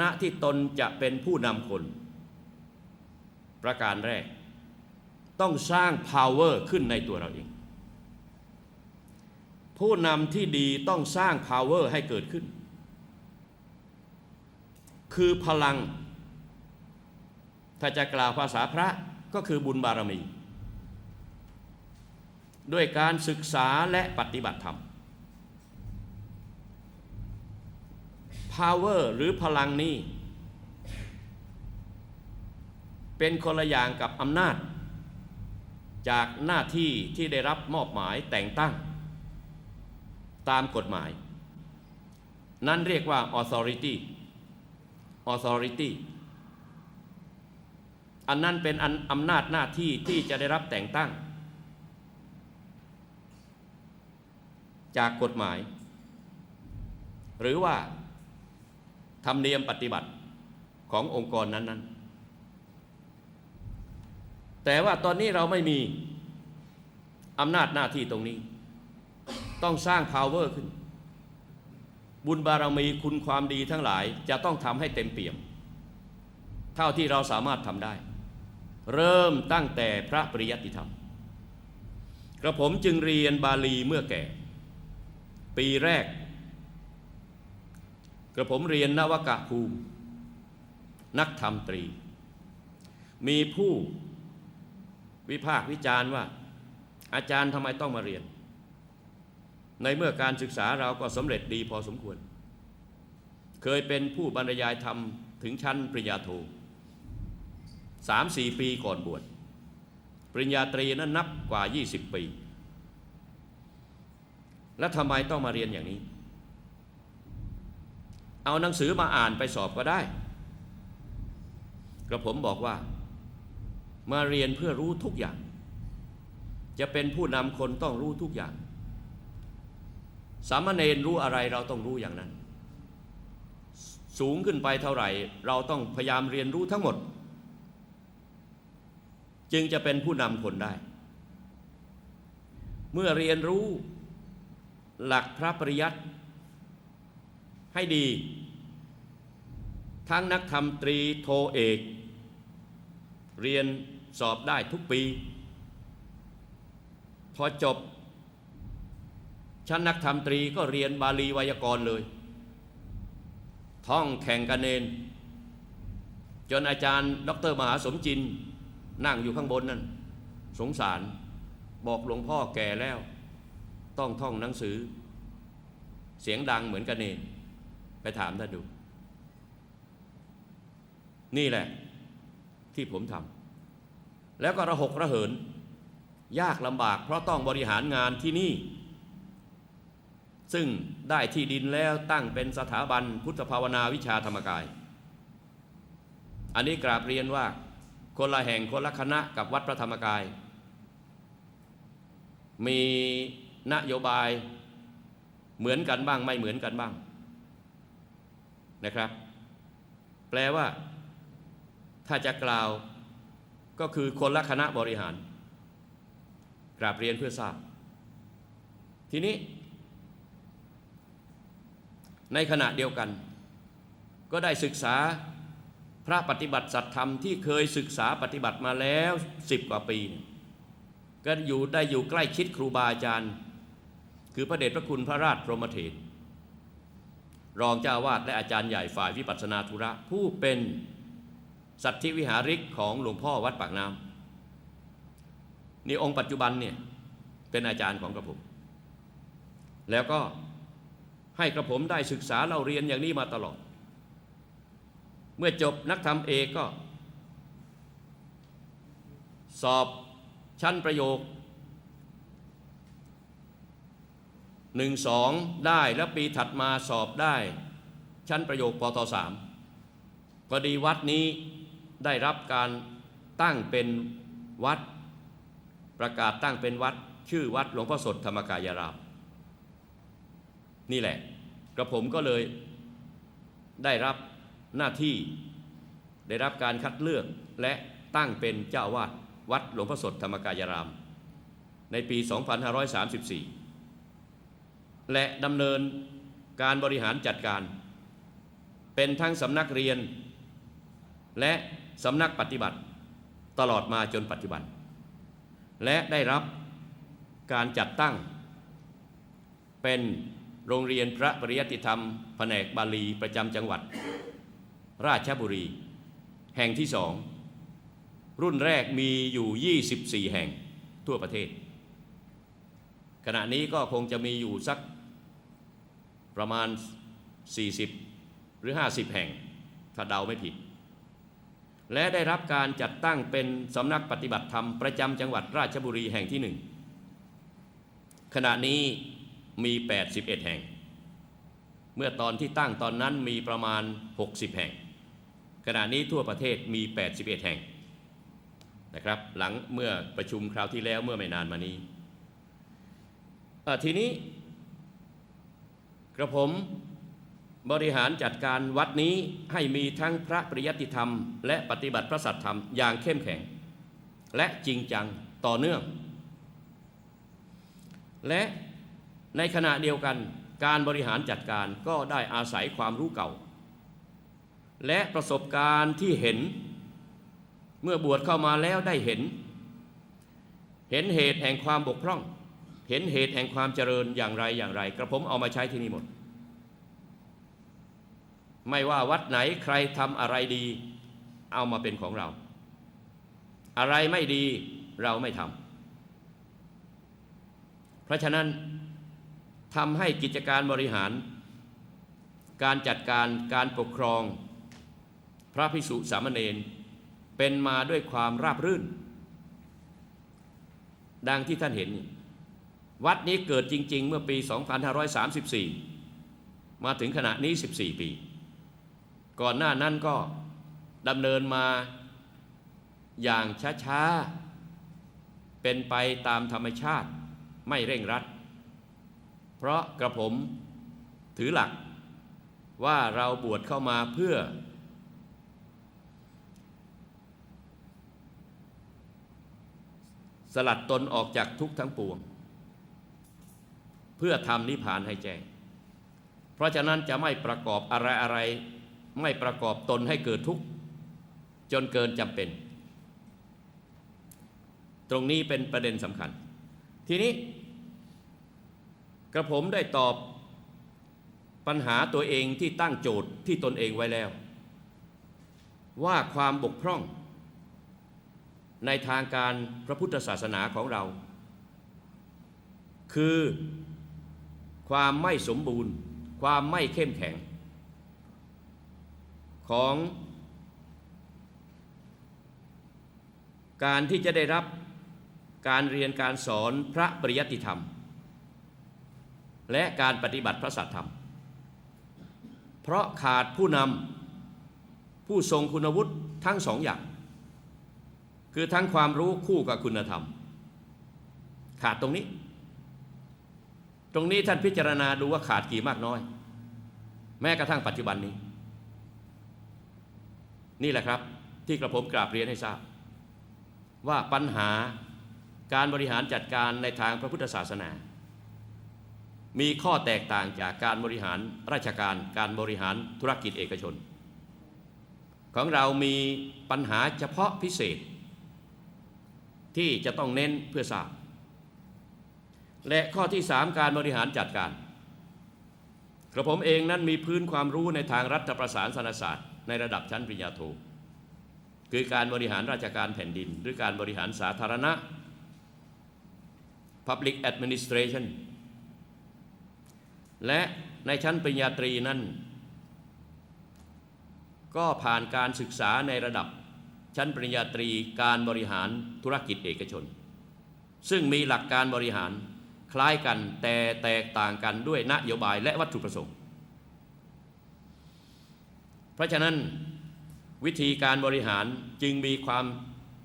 ณะที่ตนจะเป็นผู้นำคน ประการแรก ต้องสร้าง power ขึ้นในตัวเราเอง ผู้นำที่ดีต้องสร้าง power ให้เกิดขึ้น คือพลัง ถ้าจะกล่าวภาษาพระก็คือบุญบารมี ด้วยการศึกษาและปฏิบัติธรรม power หรือพลังนี้ เป็นคนละอย่างกับอำนาจ จากหน้าที่ที่ได้รับมอบหมายแต่งตั้ง ตามกฎหมาย นั่นเรียกว่า authority authority อันนั้นเป็นอันอำนาจหน้าที่ที่จะได้รับแต่งตั้ง จากกฎหมาย หรือว่า ธรรมเนียมปฏิบัติขององค์กรนั้นๆ แต่ว่าตอนนี้เราไม่มีอำนาจหน้าที่ตรงนี้ ต้องสร้าง power ขึ้น บุญบารมีคุณความดีทั้งหลายจะต้องทำให้เต็มเปี่ยม เท่าที่เราสามารถทำได้ เริ่มตั้งแต่พระปริยัติธรรม กระผมจึงเรียนบาลีเมื่อแก่ ปีแรก กระผมเรียนนวกะภูมิ นักธรรมตรี มีผู้วิพากษ์วิจารณ์ว่า อาจารย์ทำไมต้องมาเรียน ในเมื่อการศึกษาเราก็สำเร็จดีพอสมควร เคยเป็นผู้บรรยายธรรมถึงชั้นปริญญาโทสามสี่ปีก่อนบวชปริญญาตรีนั้นนับกว่า 20 ปี แล้วทำไมต้องมาเรียนอย่างนี้ เอาหนังสือมาอ่านไปสอบก็ได้กระผมบอกว่า มาเรียนเพื่อรู้ทุกอย่าง จะเป็นผู้นำคนต้องรู้ทุกอย่าง สามเณรรู้อะไรเราต้องรู้อย่างนั้น สูงขึ้นไปเท่าไหร่ เราต้องพยายามเรียนรู้ทั้งหมด จึงจะเป็นผู้นำคนได้ เมื่อเรียนรู้หลักพระปริยัติ ให้ดี ทั้งนักธรรมตรีโทเอก เรียนสอบได้ทุกปี พอจบ ชั้นนักธรรมตรีก็เรียนบาลีไวยากรณ์เลย ท่องแข่งกันเนนจนอาจารย์ ดรมหาสมจิน นั่งอยู่ข้างบนนั่น สงสารบอกหลวงพ่อแก่แล้ว ต้องท่องหนังสือ เสียงดังเหมือนกันเนน ไปถามท่านดู นี่แหละ ที่ผมทำแล้วก็ระหกระเหิน ยากลำบาก เพราะต้องบริหารงานที่นี่ ซึ่งได้ที่ดินแล้วตั้งเป็นสถาบันพุทธภาวนาวิชาธรรมกาย อันนี้กราบเรียนว่า คนละแห่งคนละคณะกับวัดพระธรรมกาย มีนโยบายเหมือนกันบ้างไม่เหมือนกันบ้าง นะครับ แปลว่า ถ้าจะกล่าวก็คือคนละคณะบริหาร กราบเรียนเพื่อทราบ ทีนี้ ในขณะเดียวกัน ก็ได้ศึกษาพระปฏิบัติสัตธรรมที่เคยศึกษาปฏิบัติมาแล้วสิบกว่าปี ก็อยู่ได้อยู่ใกล้ชิดครูบาอาจารย์ คือพระเดชพระคุณพระราชพรหมเถร รองเจ้าวาดและอาจารย์ใหญ่ฝ่ายวิปัสนาธุระ ผู้เป็นสัตธิวิหาริกของหลวงพ่อวัดปากน้ำนี่องค์ปัจจุบันเนี่ยเป็นอาจารย์ของกระผม แล้วก็ให้กระผมได้ศึกษาเราเรียนอย่างนี้มาตลอด เมื่อจบนักธรรมเอกก็ สอบชั้นประโยค หนึ่งสองได้แล้วปีถัดมาสอบได้ ชั้นประโยคปทสามพอดีวัดนี้ได้รับการตั้งเป็นวัด ประกาศตั้งเป็นวัด ชื่อวัดหลวงพ่อสดธรรมกายรามนี่แหละ กระผมก็เลยได้รับหน้าที่ได้รับการคัดเลือกและตั้งเป็นเจ้าวาดวัดหลวงพ่อสดธรรมกายราม ในปี 2534 และดำเนินการบริหารจัดการ เป็นทั้งสำนักเรียน และสำนักปฏิบัติ ตลอดมาจนปัจจุบัน และได้รับการจัดตั้ง เป็นโรงเรียนพระปริยติธรรม แผนกบาลีประจำจังหวัด ราชบุรี แห่งที่สองรุ่นแรกมีอยู่ 24 แห่งทั่วประเทศ ขณะนี้ก็คงจะมีอยู่สักประมาณ 40 หรือ 50 แห่ง ถ้าเดาไม่ผิด และได้รับการจัดตั้งเป็นสำนักปฏิบัติธรรมประจำจังหวัดราชบุรีแห่งที่หนึ่งขณะนี้มี 81 แห่ง เมื่อตอนที่ตั้งตอนนั้นมีประมาณ 60 แห่ง ขณะนี้ทั่วประเทศมี 81 แห่งนะครับ หลังเมื่อประชุมคราวที่แล้วเมื่อไม่นานมานี้ ทีนี้ กระผมบริหารจัดการวัดนี้ให้มีทั้งพระปริยัติธรรม และปฏิบัติพระสัตธรรมอย่างเข้มแข็ง และจริงจังต่อเนื่อง และในขณะเดียวกันการบริหารจัดการก็ได้อาศัยความรู้เก่า และประสบการณ์ที่เห็น เมื่อบวชเข้ามาแล้วได้เห็น เห็นเหตุแห่งความบกพร่อง เห็นเหตุแห่งความเจริญอย่างไรอย่างไร กระผมเอามาใช้ที่นี่หมด ไม่ว่าวัดไหนใครทำอะไรดี เอามาเป็นของเรา อะไรไม่ดีเราไม่ทำเพราะฉะนั้นทำให้กิจการบริหาร การจัดการการปกครอง พระภิกษุสามเณรเป็นมาด้วยความราบรื่น ดังที่ท่านเห็น วัดนี้เกิดจริง ๆ เมื่อปี 2534 มาถึงขณะนี้ 14 ปี ก่อนหน้านั้นก็ดำเนินมาอย่างช้า ๆ เป็นไปตามธรรมชาติไม่เร่งรัด เพราะกระผมถือหลักว่าเราบวชเข้ามาเพื่อ สลัดตนออกจากทุกข์ทั้งปวง เพื่อทำนิพพานให้แจ้ง เพราะฉะนั้นจะไม่ประกอบอะไรอะไร ไม่ประกอบตนให้เกิดทุกข์จนเกินจำเป็น ตรงนี้เป็นประเด็นสำคัญ ทีนี้ กระผมได้ตอบปัญหาตัวเองที่ตั้งโจทย์ที่ตนเองไว้แล้ว ว่าความบกพร่อง ในทางการพระพุทธศาสนาของเรา คือ ความไม่สมบูรณ์ ความไม่เข้มแข็ง ของการที่จะได้รับการเรียนการสอนพระปริยัติธรรม และการปฏิบัติพระสัทธรรม เพราะขาดผู้นำผู้ทรงคุณวุฒิทั้งสองอย่าง คือทั้งความรู้คู่กับคุณธรรม ขาดตรงนี้ ตรงนี้ท่านพิจารณาดูว่าขาดกี่มากน้อย แม้กระทั่งปัจจุบันนี้ นี่แหละครับ ที่กระผมกราบเรียนให้ทราบ ว่าปัญหาการบริหารจัดการในทางพระพุทธศาสนา มีข้อแตกต่างจากการบริหารราชการการบริหารธุรกิจเอกชน ของเรามีปัญหาเฉพาะพิเศษ ที่จะต้องเน้นเพื่อทราบ และข้อที่สามการบริหารจัดการ กระผมเองนั้นมีพื้นความรู้ในทางรัฐประศาสนศาสตร์ ในระดับชั้นปริญญาโท คือการบริหารราชการแผ่นดิน หรือการบริหารสาธารณะ Public Administration และในชั้นปริญญาตรีนั้น ก็ผ่านการศึกษาในระดับชั้นปริญญาตรีการบริหารธุรกิจเอกชน ซึ่งมีหลักการบริหาร คล้ายกันแต่แตกต่างกันด้วยนโยบายและวัตถุประสงค์ เพราะฉะนั้นวิธีการบริหารจึงมีความ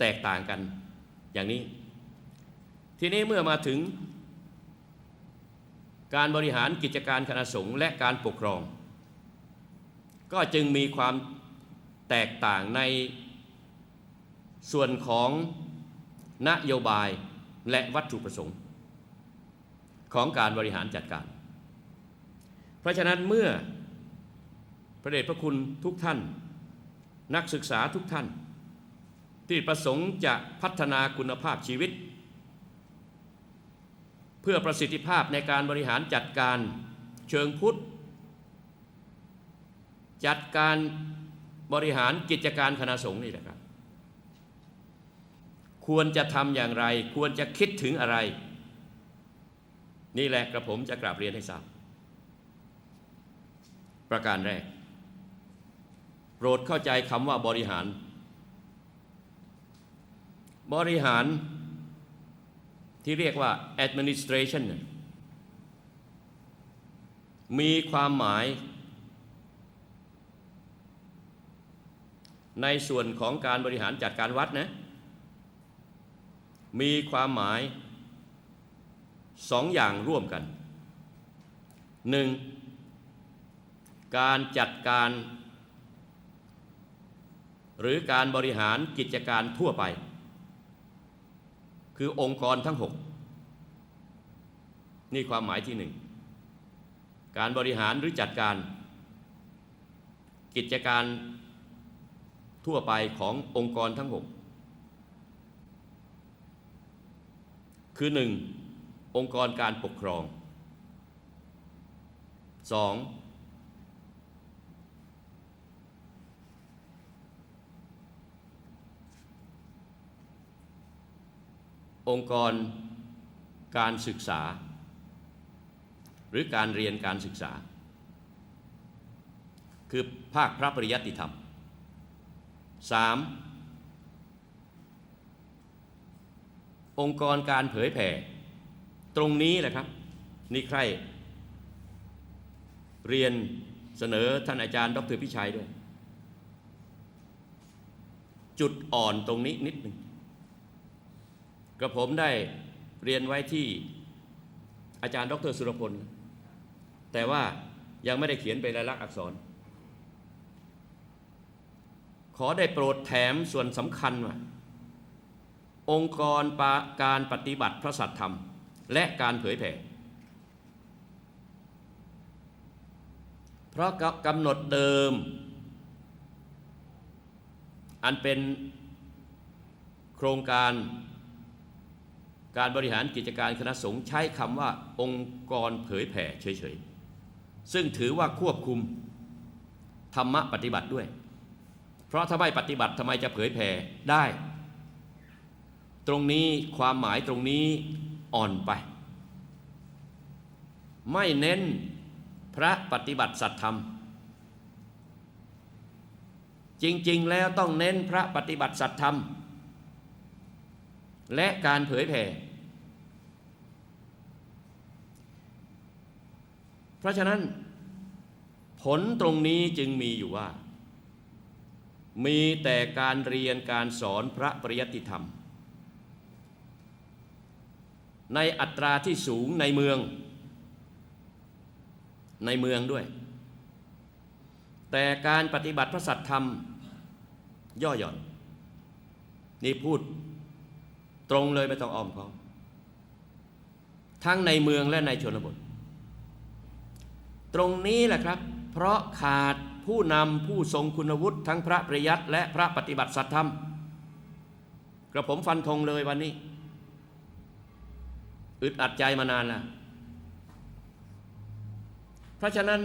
แตกต่างกันอย่างนี้ ทีนี้เมื่อมาถึง การบริหารกิจการคณะสงฆ์และการปกครอง ก็จึงมีความแตกต่างในส่วนของนโยบายและวัตถุประสงค์ ของการบริหารจัดการ เพราะฉะนั้นเมื่อพระเดชพระคุณทุกท่าน นักศึกษาทุกท่าน ที่ประสงค์จะพัฒนาคุณภาพชีวิต เพื่อประสิทธิภาพในการบริหารจัดการเชิงพุทธ จัดการบริหารกิจการคณะสงฆ์นี่แหละครับ ควรจะทำอย่างไร ควรจะคิดถึงอะไร นี่แหละกระผมจะกราบเรียนให้ทราบ ประการแรก โปรดเข้าใจคำว่าบริหาร บริหารที่เรียกว่า administration เนี่ยมีความหมาย ในส่วนของการบริหารจัดการวัดนะ มีความหมาย สองอย่างร่วมกันหนึ่งการจัดการ หรือการบริหารกิจการทั่วไป คือองค์กรทั้งหกนี่ความหมายที่หนึ่งการบริหารหรือจัดการ กิจการทั่วไปขององค์กรทั้งหกคือหนึ่ง องค์กรการปกครองสององค์กรการศึกษา หรือการเรียนการศึกษา คือภาคพระปริยัติธรรมสามองค์กรการเผยแผ่ ตรงนี้แหละครับ นี่ใคร เรียนเสนอท่านอาจารย์ ดรพิชัยด้วย จุดอ่อนตรงนี้นิดหนึ่งกระผมได้เรียนไว้ที่อาจารย์ ดรสุรพล แต่ว่ายังไม่ได้เขียนเป็นลายลักษณ์อักษร ขอได้โปรดแถมส่วนสำคัญว่าองค์กรการปฏิบัติพระสัตธรรม และการเผยแผ่ เพราะกำหนดเดิม อันเป็นโครงการการบริหารกิจการคณะสงฆ์ใช้คำว่าองค์กรเผยแผ่เฉยๆ ซึ่งถือว่าควบคุมธรรมะปฏิบัติด้วย เพราะถ้าไม่ปฏิบัติทำไมจะเผยแผ่ได้ ตรงนี้ความหมายตรงนี้ อ่อนไป ไม่เน้นพระปฏิบัติสัตธรรม จริง ๆ แล้วต้องเน้นพระปฏิบัติสัตธรรม และการเผยแผ่ เพราะฉะนั้น ผลตรงนี้จึงมีอยู่ว่า มีแต่การเรียนการสอนพระปริยัติธรรม ในอัตราที่สูงในเมือง ในเมืองด้วย แต่การปฏิบัติพระสัตธรรมย่อหย่อน นี่พูดตรงเลยไม่ต้องอ้อมค้อมทั้งในเมืองและในชนบท ตรงนี้แหละครับ เพราะขาดผู้นำผู้ทรงคุณวุฒิทั้งพระประยัติและพระปฏิบัติสัตธรรม กระผมฟันธงเลยวันนี้ อึดอัดใจมานานแล้วเพราะฉะนั้น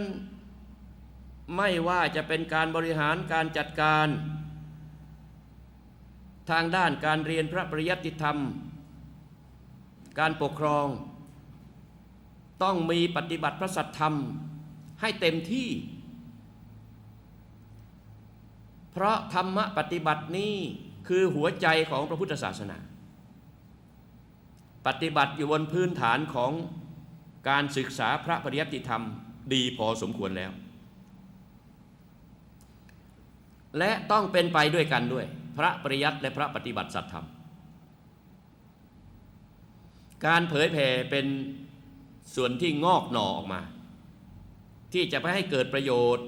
ไม่ว่าจะเป็นการบริหารการจัดการ ทางด้านการเรียนพระปริยัติธรรม การปกครอง ต้องมีปฏิบัติพระสัทธรรมให้เต็มที่ เพราะธรรมะปฏิบัตินี้คือหัวใจของพระพุทธศาสนา ปฏิบัติอยู่บนพื้นฐานของการศึกษาพระปริยัติธรรมดีพอสมควรแล้ว และต้องเป็นไปด้วยกันด้วย พระปริยัติและพระปฏิบัติสัตธรรม การเผยแผ่เป็นส่วนที่งอกหน่อออกมา ที่จะไปให้เกิดประโยชน์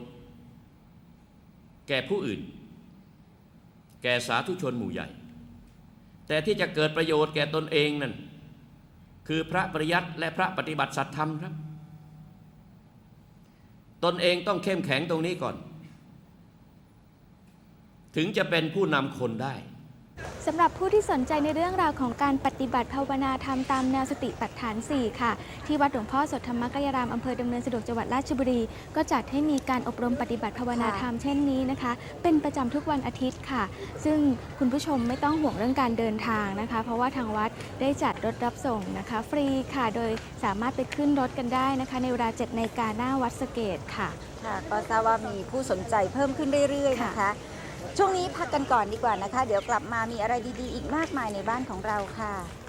แก่ผู้อื่น แก่สาธุชนหมู่ใหญ่ แต่ที่จะเกิดประโยชน์แก่ตนเองนั่น คือพระปริยัติและพระปฏิบัติสัตธรรมครับ ตนเองต้องเข้มแข็งตรงนี้ก่อน ถึงจะเป็นผู้นำคนได้ สำหรับผู้ที่สนใจในเรื่องราวของการปฏิบัติภาวนาธรรมตามแนวสติปัฏฐาน 4 ค่ะ ที่วัดหลวงพ่อสดธรรมกายรามอำเภอดำเนินสะดวกจังหวัดราชบุรี ก็จัดให้มีการอบรมปฏิบัติภาวนาธรรมเช่นนี้นะคะ เป็นประจำทุกวันอาทิตย์ค่ะ ซึ่งคุณผู้ชมไม่ต้องห่วงเรื่องการเดินทางนะคะ เพราะว่าทางวัดได้จัดรถรับส่งนะคะ ฟรีค่ะโดยสามารถไปขึ้นรถกันได้นะคะ ในเวลา7นาฬิกาหน้าวัดสะเกตค่ะ ค่ะก็ทราบว่ามีผู้สนใจเพิ่มขึ้นเรื่อยๆนะคะ ช่วงนี้พักกันก่อนดีกว่านะคะ เดี๋ยวกลับมามีอะไรดีๆ อีกมากมายในบ้านของเราค่ะ